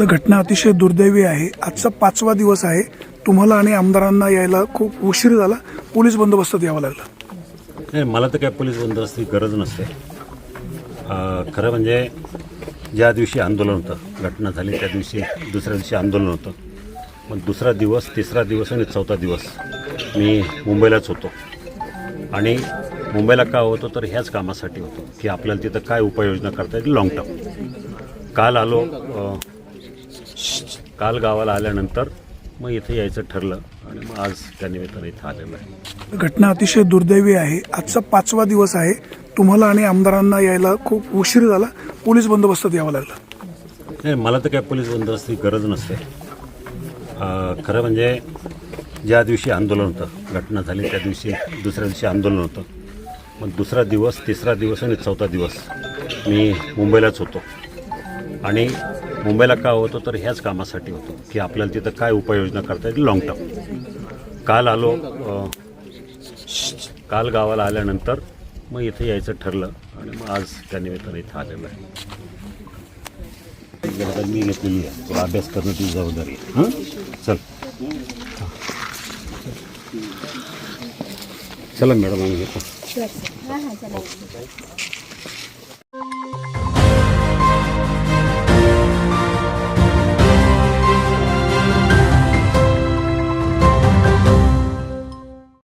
तर घटना अतिशय दुर्दैवी आहे. आजचा पाचवा दिवस आहे. तुम्हाला आणि आमदारांना यायला खूप उशीर झाला. पोलीस बंदोबस्तात यावं लागलं. नाही मला तर काय पोलीस बंदोबस्ताची गरज नसते. खरं म्हणजे ज्या दिवशी आंदोलन होतं घटना झाली त्या दिवशी दुसऱ्या दिवशी आंदोलन होतं. मग दुसरा दिवस तिसरा दिवस आणि चौथा दिवस मी मुंबईलाच होतो. आणि मुंबईला का होतो तर ह्याच कामासाठी होतो की आपल्याला तिथं काय उपाययोजना करता येईल लाँग टर्म काल आलो काल गावाला आल्यानंतर मग इथे यायचं ठरलं आणि मग आज त्या निमित्तानं इथं आलेलं आहे. घटना अतिशय दुर्दैवी आहे. आजचा पाचवा दिवस आहे. तुम्हाला आणि आमदारांना यायला खूप उशीर झाला. पोलीस बंदोबस्तात यावं लागलं. नाही मला तर काय पोलीस बंदोबस्ताची गरज नसते. खरं म्हणजे ज्या दिवशी आंदोलन होतं घटना झाली त्या दिवशी दुसऱ्या दिवशी आंदोलन होतं. मग दुसरा दिवस तिसरा दिवस आणि चौथा दिवस मी मुंबईलाच होतो. आणि मुंबईला का होतो तर ह्याच कामासाठी होतो की आपल्याला तिथं काय उपाययोजना करता येईल लाँग टर्म काल आलो काल गावाला आल्यानंतर मग इथे यायचं ठरलं आणि मग आज त्यानिमित्तानं इथं आलेलं आहे. मी घेतलेली आहे तुला अभ्यास करणं ती जबाबदारी आहे. चल. चला मॅडम आम्ही येतो